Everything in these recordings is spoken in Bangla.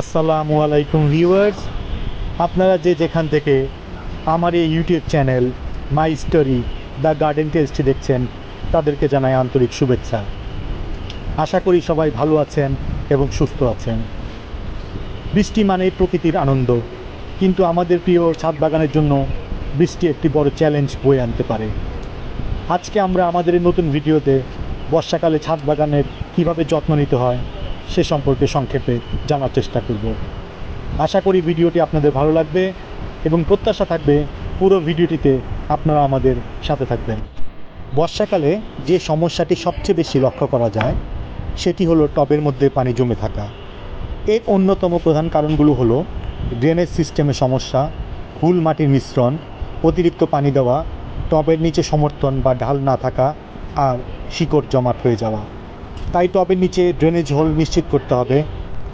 আসসালামু আলাইকুম ভিউয়ার্স। আপনারা যে যেখান থেকে আমার এই YouTube channel my story, the garden test দেখছেন, তাদেরকে জানাই আন্তরিক শুভেচ্ছা। আশা করি সবাই ভালো আছেন এবং সুস্থ আছেন। বৃষ্টি মানেই প্রকৃতির আনন্দ, কিন্তু আমাদের প্রিয় ছাদ বাগানের জন্য বৃষ্টি একটি বড় চ্যালেঞ্জ বয়ে আনতে পারে। আজকে আমরা আমাদের নতুন ভিডিওতে বর্ষাকালে ছাদ বাগানের কীভাবে যত্ন নিতে হয় সে সম্পর্কে সংক্ষেপে জানার চেষ্টা করব। আশা করি ভিডিওটি আপনাদের ভালো লাগবে এবং প্রত্যাশা থাকবে পুরো ভিডিওটিতে আপনারা আমাদের সাথে থাকবেন। বর্ষাকালে যে সমস্যাটি সবচেয়ে বেশি লক্ষ্য করা যায়, সেটি হলো টবের মধ্যে পানি জমে থাকা। এর অন্যতম প্রধান কারণগুলো হলো ড্রেনেজ সিস্টেমে সমস্যা ভুল মাটির মিশ্রণ, অতিরিক্ত পানি দেওয়া, টবের নিচে সমর্থন বা ঢাল না থাকা আর শিকড় জমাট হয়ে যাওয়া। তাই টবের নিচে ড্রেনেজ হোল নিশ্চিত করতে হবে।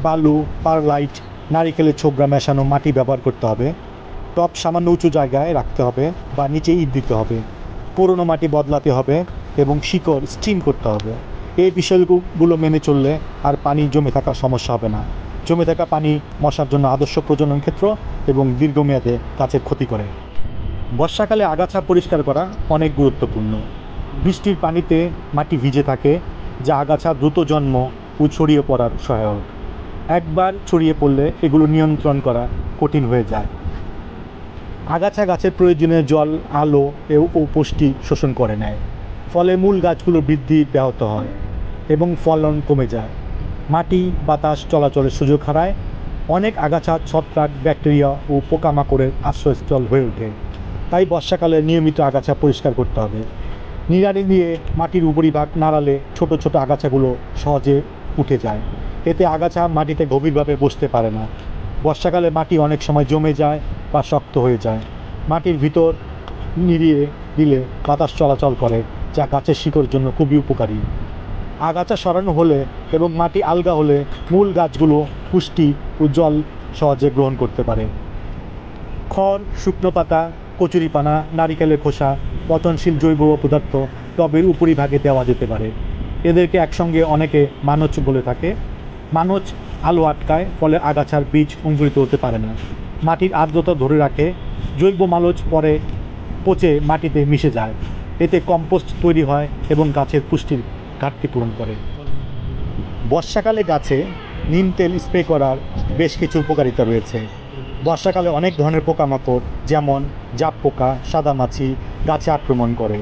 বালু পারলাইট নারিকেলের ছোবড়া মেশানো মাটি ব্যবহার করতে হবে। টব সামান্য উঁচু জায়গায় রাখতে হবে বা নিচে ইট দিতে হবে। পুরনো মাটি বদলাতে হবে এবং শিকড় স্টিম করতে হবে। এই বিষয়গুলো মেনে চললে আর পানি জমে থাকার সমস্যা হবে না। জমে থাকা পানি মশার জন্য আদর্শ প্রজনন ক্ষেত্র এবং দীর্ঘমেয়াদে গাছের ক্ষতি করে। বর্ষাকালে আগাছা পরিষ্কার করা অনেক গুরুত্বপূর্ণ। বৃষ্টির পানিতে মাটি ভিজে থাকে যা আগাছা দ্রুত জন্ম ও ছড়িয়ে পড়ার সহায়ক। একবার ছড়িয়ে পড়লে এগুলো নিয়ন্ত্রণ করা কঠিন হয়ে যায়। আগাছা গাছের প্রয়োজনে জল, আলো ও পুষ্টি শোষণ করে নেয়। ফলে মূল গাছগুলো বৃদ্ধি ব্যাহত হয় এবং ফলন কমে যায়। মাটি, বাতাস চলাচলের সুযোগ হারায়। অনেক আগাছা ছত্রাক, ব্যাকটেরিয়া ও পোকামাকড়ের আশ্রয়স্থল হয়ে ওঠে। তাই বর্ষাকালে নিয়মিত আগাছা পরিষ্কার করতে হবে। নিড়ানি দিয়ে মাটির উপরিভাগ নাড়ালে ছোট ছোট আগাছাগুলো সহজে উঠে যায়। এতে আগাছা মাটিতে গভীরভাবে বসতে পারে না। বর্ষাকালে মাটি অনেক সময় জমে যায় বা শক্ত হয়ে যায়। মাটির ভিতর নিড়িয়ে দিলে বাতাস চলাচল করে, যা গাছের শিকড়ের জন্য খুবই উপকারী। আগাছা সরানো হলে এবং মাটি আলগা হলে মূল গাছগুলো পুষ্টি ও জল সহজে গ্রহণ করতে পারে। খড়, শুকনো পাতা কচুরিপানা, নারিকেলের খোসা, পতনশীল জৈব পদার্থ টবের উপরিভাগে দেওয়া যেতে পারে। এদেরকে একসঙ্গে অনেকে মানচ বলে থাকে। মানচ আলো আটকায়, ফলে আগাছার বীজ অঙ্কুরিত হতে পারে না। মাটির আর্দ্রতা ধরে রাখে, জৈব মালচ পরে পচে মাটিতে মিশে যায়। এতে কম্পোস্ট তৈরি হয় এবং গাছের পুষ্টির ঘাটতি পূরণ করে। বর্ষাকালে গাছে নিম তেল স্প্রে করার বেশ কিছু উপকারিতা রয়েছে। বর্ষাকালে অনেক ধরনের পোকামাকড়, যেমন জাপ পোকা, সাদামাছি, গাছে আক্রমণ করে।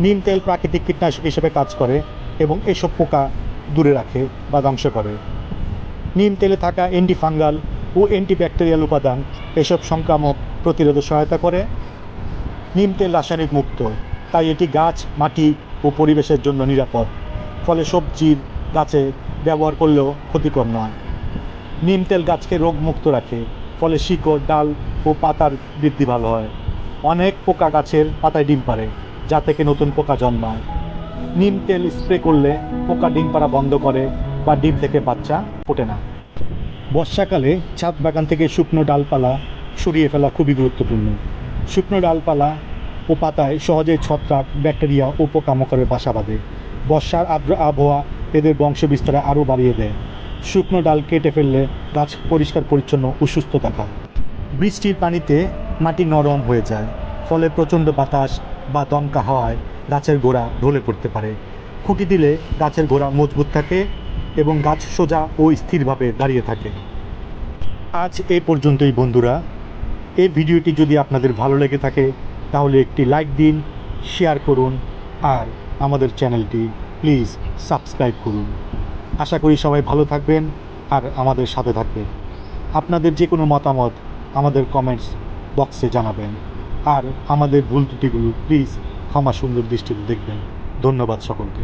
নিম তেল প্রাকৃতিক কীটনাশক হিসেবে কাজ করে এবং এসব পোকা দূরে রাখে বা ধ্বংস করে। নিম তেলে থাকা অ্যান্টিফাঙ্গাল ও অ্যান্টিব্যাকটেরিয়াল উপাদান এসব সংক্রামক প্রতিরোধে সহায়তা করে। নিম তেল রাসায়নিক মুক্ত, তাই এটি গাছ, মাটি ও পরিবেশের জন্য নিরাপদ। ফলে সবজির গাছে ব্যবহার করলেও ক্ষতিকর নয়। নিম তেল গাছকে রোগমুক্ত রাখে। ফলে শিকড়, ডাল ও পাতার বৃদ্ধি ভালো হয়। অনেক পোকা গাছের পাতায় ডিম পারে যা থেকে নতুন পোকা জন্মায়। নিম তেল স্প্রে করলে পোকা ডিম পাড়া বন্ধ করে বা ডিম থেকে বাচ্চা ফোটে না। বর্ষাকালে ছাদ বাগান থেকে শুকনো ডালপালা সরিয়ে ফেলা খুবই গুরুত্বপূর্ণ। শুকনো ডালপালা ও পাতায় সহজে ছত্রাক, ব্যাকটেরিয়া ও পোকামাকড়ের বাসা বাঁধে। বর্ষার আর্দ্র আবহাওয়া এদের বংশ বিস্তারে আরও বাড়িয়ে দেয়। শুকনো ডাল কেটে ফেললে গাছ পরিষ্কার, পরিচ্ছন্ন ও সুস্থ থাকা। বৃষ্টির পানিতে মাটি নরম হয়ে যায়, ফলে প্রচণ্ড বাতাস বা দমকা হওয়ায় গাছের গোড়া ঢলে পড়তে পারে। খুঁটি দিলে গাছের গোড়া মজবুত থাকে এবং গাছ সোজা ও স্থিরভাবে দাঁড়িয়ে থাকে। আজ এ পর্যন্তই বন্ধুরা। এই ভিডিওটি যদি আপনাদের ভালো লেগে থাকে, তাহলে একটি লাইক দিন, শেয়ার করুন, আর আমাদের চ্যানেলটি প্লিজ সাবস্ক্রাইব করুন। আশা করি সবাই ভালো থাকবেন আর আমাদের সাথে থাকবেন। আপনাদের যে কোনো মতামত আমাদের কমেন্টস বক্সে জানাবেন। আর আমাদের ভুল ত্রুটিগুলো প্লিজ ক্ষমা সুন্দর দৃষ্টিতে দেখবেন। ধন্যবাদ সকলকে।